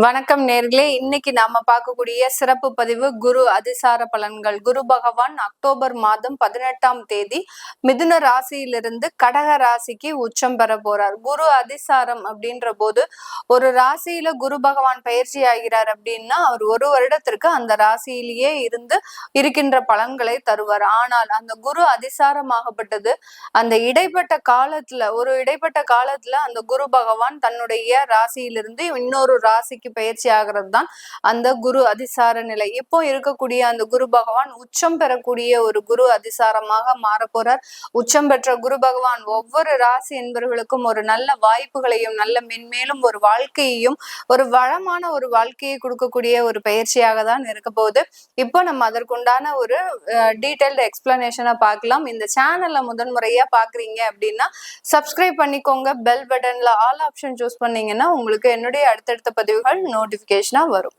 வணக்கம் நேர்களே. இன்னைக்கு நாம பார்க்கக்கூடிய சிறப்பு பதிவு குரு அதிசார பலன்கள். குரு பகவான் அக்டோபர் மாதம் பதினெட்டாம் தேதி மிதுன ராசியிலிருந்து கடக ராசிக்கு உச்சம் பெற போறார். குரு அதிசாரம் அப்படின்ற போது ஒரு ராசியில குரு பகவான் பயிற்சி ஆகிறார் அப்படின்னா அவர் ஒரு வருடத்திற்கு அந்த ராசியிலேயே இருந்து இருக்கின்ற பலன்களை தருவார். ஆனால் அந்த குரு அதிசாரமாகப்பட்டது அந்த இடைப்பட்ட காலத்துல ஒரு இடைப்பட்ட காலத்துல அந்த குரு பகவான் தன்னுடைய ராசியிலிருந்து இன்னொரு ராசி ராசிக்கு பயிற்சி ஆகிறது தான் அந்த குரு அதிசார நிலை. இப்போ இருக்கக்கூடிய அந்த குரு பகவான் உச்சம் பெறக்கூடிய ஒரு குரு அதிசாரமாக மாற போறார் உச்சம் பெற்ற குரு பகவான் ஒவ்வொரு ராசி என்பவர்களுக்கும் ஒரு நல்ல வாய்ப்புகளையும் நல்ல மென்மேலும் ஒரு வாழ்க்கையையும் ஒரு வளமான ஒரு வாழ்க்கையை கொடுக்கக்கூடிய ஒரு பயிற்சியாக தான் இருக்க போகுது. இப்போ நம்ம அதற்குண்டான ஒரு டீட்டெயில்டு எக்ஸ்பிளனேஷனை பார்க்கலாம். இந்த சேனல்ல முதன்முறையா பாக்குறீங்க அப்படின்னா சப்ஸ்கிரைப் பண்ணிக்கோங்க. பெல் பட்டன்ல ஆல் ஆப்ஷன் சூஸ் பண்ணீங்கன்னா உங்களுக்கு என்னுடைய அடுத்தடுத்த பதிவுகள் நோட்டிபிகேஷனா வரும்.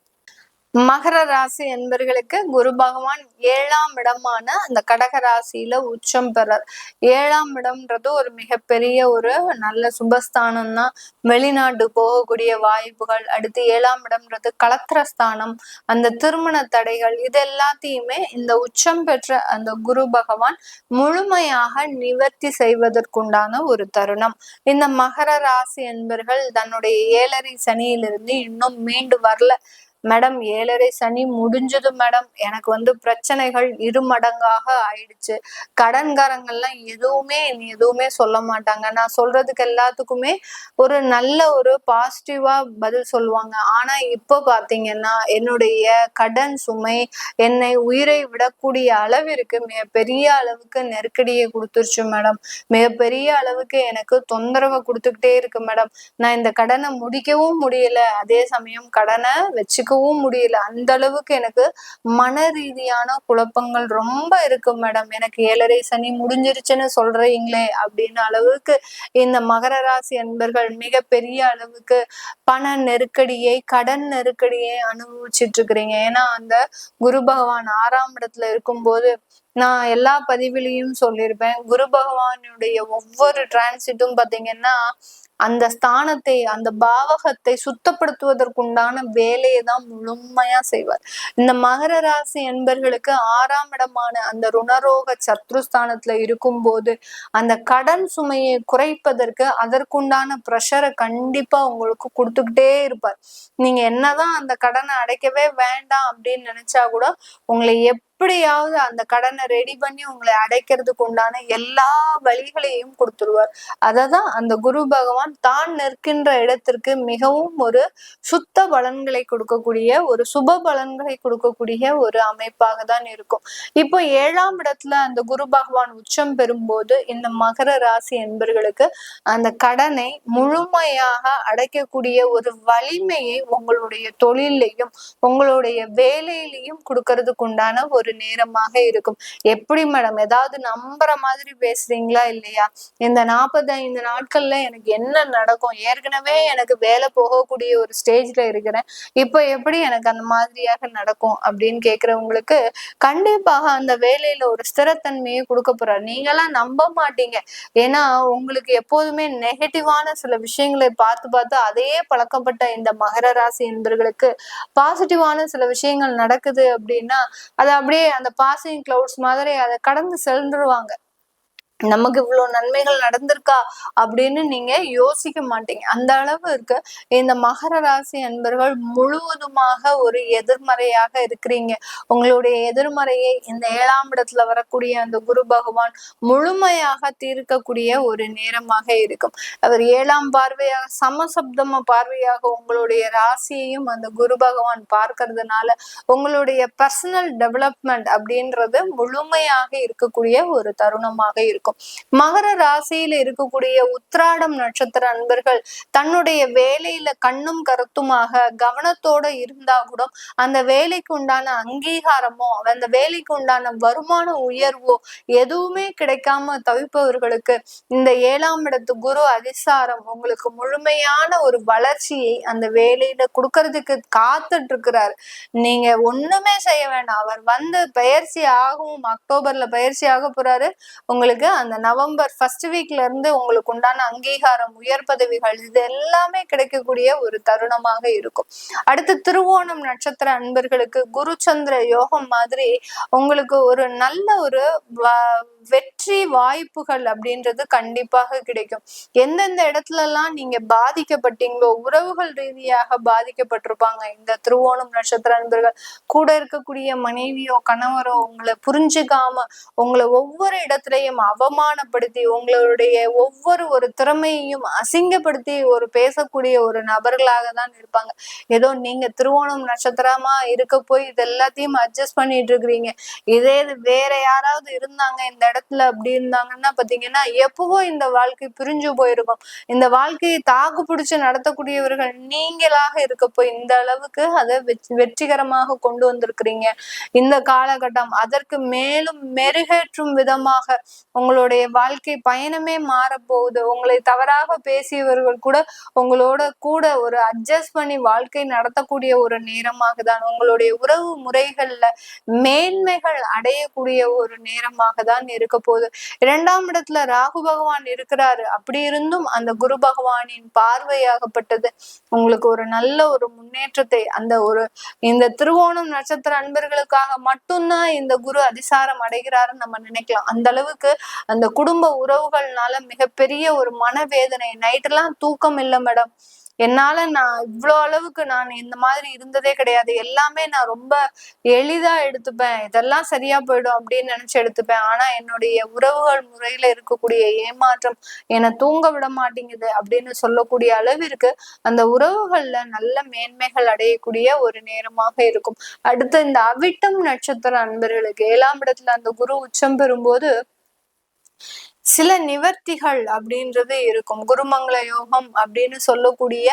மகர ராசி என்பர்களுக்கு குரு பகவான் ஏழாம் இடமான அந்த கடக ராசியில உச்சம் பெறார். ஏழாம் இடம்ன்றது ஒரு மிகப்பெரிய ஒரு நல்ல சுபஸ்தானம் தான் வெளிநாட்டு போகக்கூடிய வாய்ப்புகள் அடுத்து ஏழாம் இடம்ன்றது கலத்திரஸ்தானம் அந்த திருமண தடைகள் இது எல்லாத்தையுமே இந்த உச்சம் பெற்ற அந்த குரு பகவான் முழுமையாக நிவர்த்தி செய்வதற்குண்டான ஒரு தருணம். இந்த மகர ராசி என்பர்கள் தன்னுடைய ஏழரை சனியிலிருந்து இன்னும் மீண்டு வரல. மேடம் ஏழரை சனி முடிஞ்சது மேடம். எனக்கு வந்து பிரச்சனைகள் இரு மடங்காக ஆயிடுச்சு. கடன்காரங்கள்லாம் எதுவுமே எதுவுமே சொல்ல மாட்டாங்க. நான் சொல்றதுக்கு எல்லாத்துக்குமே ஒரு நல்ல ஒரு பாசிட்டிவா பதில் சொல்லுவாங்க. ஆனா இப்போ பாத்தீங்கன்னா என்னுடைய கடன் சுமை என்னை உயிரை விடக்கூடிய அளவிற்கு மிகப்பெரிய அளவுக்கு நெருக்கடியை கொடுத்துருச்சு மேடம். மிகப்பெரிய அளவுக்கு எனக்கு தொந்தரவை கொடுத்துக்கிட்டே இருக்கு மேடம். நான் இந்த கடனை முடிக்கவும் முடியல. அதே சமயம் கடனை வச்சுக்கவும் முடியல. அந்த அளவுக்கு எனக்கு மன ரீதியான குழப்பங்கள் ரொம்ப இருக்கு மேடம். எனக்கு ஏழரை சனி முடிஞ்சிருச்சுன்னு சொல்றீங்களே அப்படின்னு அளவுக்கு இந்த மகர ராசி அன்பர்கள் மிக பெரிய அளவுக்கு பண நெருக்கடியை கடன் நெருக்கடியை அனுபவிச்சுட்டு இருக்கிறீங்க. ஏன்னா அந்த குரு பகவான் ஆறாம் இடத்துல இருக்கும்போது நான் எல்லா பதிவிலையும் சொல்லியிருப்பேன் குரு பகவானுடைய ஒவ்வொரு டிரான்சிட்டும் பாத்தீங்கன்னா அந்த ஸ்தானத்தை அந்த பாவகத்தை சுத்தப்படுத்துவதற்குண்டான வேலையை தான் முழுமையா செய்வார். இந்த மகர ராசி என்பர்களுக்கு ஆறாம் இடமான அந்த ருணரோக சத்ருஸ்தானத்துல இருக்கும் போது அந்த கடன் சுமையை குறைப்பதற்கு அதற்குண்டான ப்ரெஷரை கண்டிப்பா உங்களுக்கு கொடுத்துக்கிட்டே இருப்பார். நீங்க என்னதான் அந்த கடனை அடைக்கவே வேண்டாம் அப்படின்னு நினைச்சா கூட உங்களை எப் எப்படியாவது அந்த கடனை ரெடி பண்ணி உங்களை அடைக்கிறதுக்கு உண்டான எல்லா வழிகளையும் கொடுத்துருவார். அததான் அந்த குரு பகவான் தான் நிற்கின்ற இடத்திற்கு மிகவும் ஒரு சுத்த பலன்களை கொடுக்கக்கூடிய ஒரு சுப பலன்களை கொடுக்கக்கூடிய ஒரு அமைப்பாக தான் இருக்கும். இப்போ ஏழாம் இடத்துல அந்த குரு பகவான் உச்சம் பெறும்போது இந்த மகர ராசி என்பர்களுக்கு அந்த கடனை முழுமையாக அடைக்கக்கூடிய ஒரு வலிமையை உங்களுடைய தொழிலையும் உங்களுடைய வேலையிலையும் கொடுக்கறதுக்கு உண்டான ஒரு நேரமாக இருக்கும். எப்படி மேடம் ஏதாவது நம்புற மாதிரி பேசுறீங்களா இல்லையா? இந்த நாற்பது ஐந்து நாட்கள்ல எனக்கு என்ன நடக்கும்? ஏற்கனவே எனக்கு வேலை போகக்கூடிய ஒரு ஸ்டேஜ்ல இருக்கிறேன். இப்போ எப்படி எனக்கு அந்த மாதிரியாக நடக்கும் அப்படின்னு கேக்குறவங்களுக்கு கண்டிப்பாக அந்த வேலையில ஒரு ஸ்திரத்தன்மையை கொடுக்க போறாரு. நீங்களாம் நம்ப மாட்டீங்க. ஏன்னா உங்களுக்கு எப்போதுமே நெகட்டிவான சில விஷயங்களை பார்த்து பார்த்து அதே பழக்கப்பட்ட இந்த மகர ராசி என்பர்களுக்கு பாசிட்டிவான சில விஷயங்கள் நடக்குது அப்படின்னா அதை அப்படியே அந்த பாசிங் கிளவுட்ஸ் மாதிரி அதை கடந்து சென்றுருவாங்க. நமக்கு இவ்வளவு நன்மைகள் நடந்திருக்கா அப்படின்னு நீங்க யோசிக்க மாட்டீங்க. அந்த அளவு இருக்கு இந்த மகர ராசி அன்பர்கள் முழுவதுமாக ஒரு எதிர்மறையாக இருக்கிறீங்க. உங்களுடைய எதிர்மறையை இந்த ஏழாம் இடத்துல வரக்கூடிய அந்த குரு பகவான் முழுமையாக தீர்க்கக்கூடிய ஒரு நேரமாக இருக்கும். அவர் ஏழாம் பார்வையாக சமசப்தம பார்வையாக உங்களுடைய ராசியையும் அந்த குரு பகவான் பார்க்கறதுனால உங்களுடைய பர்சனல் டெவலப்மெண்ட் அப்படின்றது முழுமையாக இருக்கக்கூடிய ஒரு தருணமாக இருக்கும். இருக்கும் மகர ராசியில இருக்கக்கூடிய உத்ராடம் நட்சத்திர அன்பர்கள் தன்னுடைய வேலையில கண்ணும் கருத்துமாக கவனத்தோட இருந்தா கூட அந்த வேலைக்கு உண்டான அங்கீகாரமோ அந்த வேலைக்கு உண்டான வருமான உயர்வோ எதுவுமே கிடைக்காம தவிப்பவர்களுக்கு இந்த ஏழாம் இடத்து குரு அதிசாரம் உங்களுக்கு முழுமையான ஒரு வளர்ச்சியை அந்த வேலையில கொடுக்கறதுக்கு காத்துட்டு இருக்கிறார் நீங்க ஒண்ணுமே செய்ய வேண்டாம் அவர் வந்து பயிற்சி ஆகும் அக்டோபர்ல பயிற்சி ஆக போறாரு. உங்களுக்கு அந்த நவம்பர் ஃபர்ஸ்ட் வீக்ல இருந்து உங்களுக்கு உண்டான அங்கீகாரம் உயர் பதவிகள் இது எல்லாமே கிடைக்கக்கூடிய ஒரு தருணமாக இருக்கும். அடுத்து திருவோணம் நட்சத்திர அன்பர்களுக்கு குரு சந்திர யோகம் மாதிரி உங்களுக்கு ஒரு நல்ல ஒரு வெற்றி வாய்ப்புகள் அப்படின்றது கண்டிப்பாக கிடைக்கும். எந்தெந்த இடத்துல எல்லாம் நீங்க பாதிக்கப்பட்டீங்களோ உறவுகள் ரீதியாக பாதிக்கப்பட்டிருப்பாங்க இந்த திருவோணம் நட்சத்திர நண்பர்கள் கூட இருக்கக்கூடிய மனைவியோ கணவரோ உங்களை புரிஞ்சுக்காம உங்களை ஒவ்வொரு இடத்துலையும் அவமானப்படுத்தி உங்களுடைய ஒவ்வொரு ஒரு திறமையையும் அசிங்கப்படுத்தி ஒரு பேசக்கூடிய ஒரு நபர்களாக தான் இருப்பாங்க. ஏதோ நீங்க திருவோணம் நட்சத்திரமா இருக்க போய் இது எல்லாத்தையும் அட்ஜஸ்ட் பண்ணிட்டு இருக்கிறீங்க. இதே வேற யாராவது இருந்தாங்க இந்த இடத்துல அப்படி இருந்தாங்கன்னா பாத்தீங்கன்னா எப்பவோ இந்த வாழ்க்கை பிரிஞ்சு போயிருக்கும். இந்த வாழ்க்கையை தாக்கு பிடிச்சு நடத்தக்கூடியவர்கள் நீங்களாக இருக்கப்போ இந்த அளவுக்கு அதை வெற்றிகரமாக கொண்டு வந்திருக்கிறீங்க. இந்த காலகட்டம் அதற்கு மேலும் மெருகேற்றும் விதமாக உங்களுடைய வாழ்க்கை பயணமே மாறப்போகுது. உங்களை தவறாக பேசியவர்கள் கூட உங்களோட கூட ஒரு அட்ஜஸ்ட் பண்ணி வாழ்க்கை நடத்தக்கூடிய ஒரு நேரமாக தான் உங்களுடைய உறவு முறைகள்ல மேன்மைகள் அடையக்கூடிய ஒரு நேரமாக தான் போகுது. இரண்டாம் இடத்துல ராகு பகவான் இருக்கிறாரு. அப்படி இருந்தும் அந்த குரு பகவானின் பார்வையாகப்பட்டது. உங்களுக்கு ஒரு நல்ல ஒரு முன்னேற்றத்தை அந்த ஒரு இந்த திருவோணம் நட்சத்திர அன்பர்களுக்காக மட்டும்தான் இந்த குரு அதிசாரம் அடைகிறாருன்னு நம்ம நினைக்கலாம். அந்த அளவுக்கு அந்த குடும்ப உறவுகள்னால மிகப்பெரிய ஒரு மனவேதனை. நைட்டெல்லாம் தூக்கம் இல்லை மேடம். என்னால நான் இவ்வளோ அளவுக்கு நான் இந்த மாதிரி இருந்ததே கிடையாது. எல்லாமே நான் ரொம்ப எளிதா எடுத்துப்பேன். இதெல்லாம் சரியா போயிடும் அப்படின்னு நினைச்சு எடுத்துப்பேன். ஆனா என்னுடைய உறவுகள் முறையில இருக்கக்கூடிய ஏமாற்றம் என்னை தூங்க விட மாட்டேங்குது அப்படின்னு சொல்லக்கூடிய அளவிற்கு அந்த உறவுகள்ல நல்ல மேன்மைகள் அடையக்கூடிய ஒரு நேரமாக இருக்கும். அடுத்து இந்த அவிட்டம் நட்சத்திர அன்பர்களுக்கு ஏழாம் இடத்துல அந்த குரு உச்சம் பெறும்போது சில நிவர்த்திகள் அப்படின்றது இருக்கும். குருமங்கள யோகம் அப்படின்னு சொல்லக்கூடிய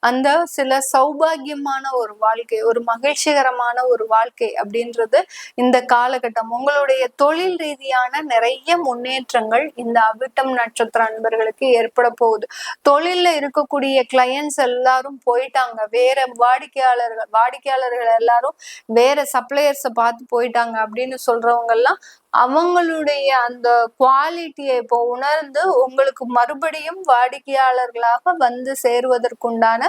அந்த சில சௌபாகியமான ஒரு வாழ்க்கை ஒரு மகிழ்ச்சிகரமான ஒரு வாழ்க்கை அப்படின்றது இந்த காலகட்டம். உங்களுடைய தொழில் ரீதியான நிறைய முன்னேற்றங்கள் இந்த அவிட்டம் நட்சத்திர அன்பர்களுக்கு ஏற்பட போகுது. தொழில்ல இருக்கக்கூடிய கிளையன்ஸ் எல்லாரும் போயிட்டாங்க. வேற வாடிக்கையாளர்கள் வாடிக்கையாளர்கள் எல்லாரும் வேற சப்ளையர்ஸை பார்த்து போயிட்டாங்க அப்படின்னு சொல்றவங்க எல்லாம் அவங்களுடைய அந்த குவாலிட்டியை இப்போ உணர்ந்து உங்களுக்கு மறுபடியும் வாடிக்கையாளர்களாக வந்து சேருவதற்குண்டான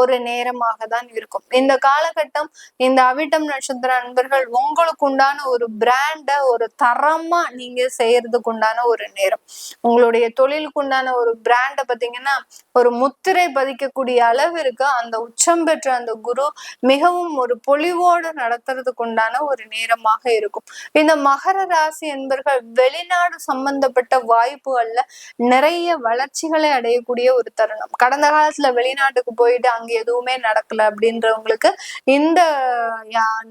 ஒரு நேரமாக தான் இருக்கும். இந்த காலகட்டம் இந்த அவிட்டம் நட்சத்திர நண்பர்கள் உங்களுக்கு உண்டான ஒரு பிராண்ட ஒரு தரமா நீங்க செய்யறதுக்கு உண்டான ஒரு நேரம். உங்களுடைய தொழிலுக்கு உண்டான ஒரு பிராண்ட பாத்தீங்கன்னா ஒரு முத்திரை பதிக்கக்கூடிய அளவிற்கு அந்த உச்சம் பெற்ற அந்த குரு மிகவும் ஒரு பொலிவோடு நடத்துறதுக்கு உண்டான ஒரு நேரமாக இருக்கும். இந்த மகர ராசி என்பர்கள் வெளிநாடு சம்பந்தப்பட்ட வாய்ப்புகள்ல நிறைய வளர்ச்சிகளை அடையக்கூடிய ஒரு தருணம். கடந்த காலத்துல வெளிநாட்டுக்கு போயிட்டு அங்க எதுவுமே நடக்கல அப்படின்றவங்களுக்கு இந்த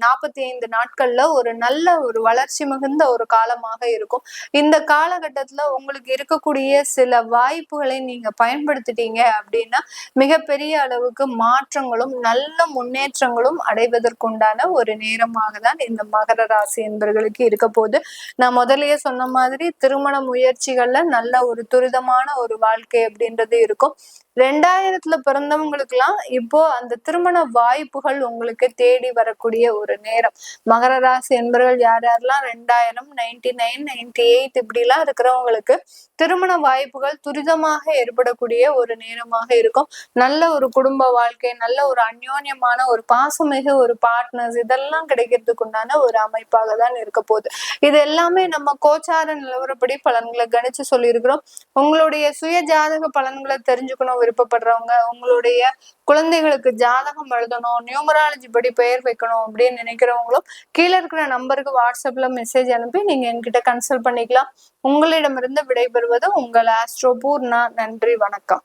நாற்பத்தி ஐந்து நாட்கள்ல ஒரு நல்ல ஒரு வளர்ச்சி மிகுந்த ஒரு காலமாக இருக்கும். இந்த காலகட்டத்துல உங்களுக்கு இருக்கக்கூடிய சில வாய்ப்புகளை நீங்க பயன்படுத்திட்டீங்க அப்படின்னா மிகப்பெரிய அளவுக்கு மாற்றங்களும் நல்ல முன்னேற்றங்களும் அடைவதற்குண்டான ஒரு நேரமாக தான் இந்த மகர ராசி என்பர்களுக்கு இருக்க போது நான் முதல்லயே சொன்ன மாதிரி திருமண முயற்சிகள்ல நல்ல ஒரு துரிதமான ஒரு வாழ்க்கை அப்படின்றது இருக்கும். ரெண்டாயிரத்துல பிறந்தவங்களுக்கு எல்லாம் இப்போ அந்த திருமண வாய்ப்புகள் உங்களுக்கு தேடி வரக்கூடிய ஒரு நேரம். மகர ராசி என்பவர்கள் யார் யாரெல்லாம் ரெண்டாயிரம் நைன்டி நைன் நைன்டி எயிட் இப்படி எல்லாம் இருக்கிறவங்களுக்கு திருமண வாய்ப்புகள் துரிதமாக ஏற்படக்கூடிய ஒரு நேரமாக இருக்கும். நல்ல ஒரு குடும்ப வாழ்க்கை நல்ல ஒரு அந்யோன்யமான ஒரு பாசமிகு ஒரு பார்ட்னர்ஸ் இதெல்லாம் கிடைக்கிறதுக்கு உண்டான ஒரு அமைப்பாக தான் இருக்க போகுது. இது எல்லாமே நம்ம கோச்சார நிலவரப்படி பலன்களை கணிச்சு சொல்லியிருக்கிறோம். உங்களுடைய சுய ஜாதக பலன்களை தெரிஞ்சுக்கணும் விருப்பப்படுறவங்க உங்களுடைய குழந்தைகளுக்கு ஜாதகம் எழுதணும் நியூமராலஜி படி பெயர் வைக்கணும் அப்படின்னு நினைக்கிறவங்களும் கீழே இருக்கிற நம்பருக்கு வாட்ஸ்அப்ல மெசேஜ் அனுப்பி நீங்க என்கிட்ட கன்சல்ட் பண்ணிக்கலாம். உங்களிடமிருந்து விடைபெறுவது உங்கள் ஆஸ்ட்ரோ பூர்ணா நன்றி வணக்கம்.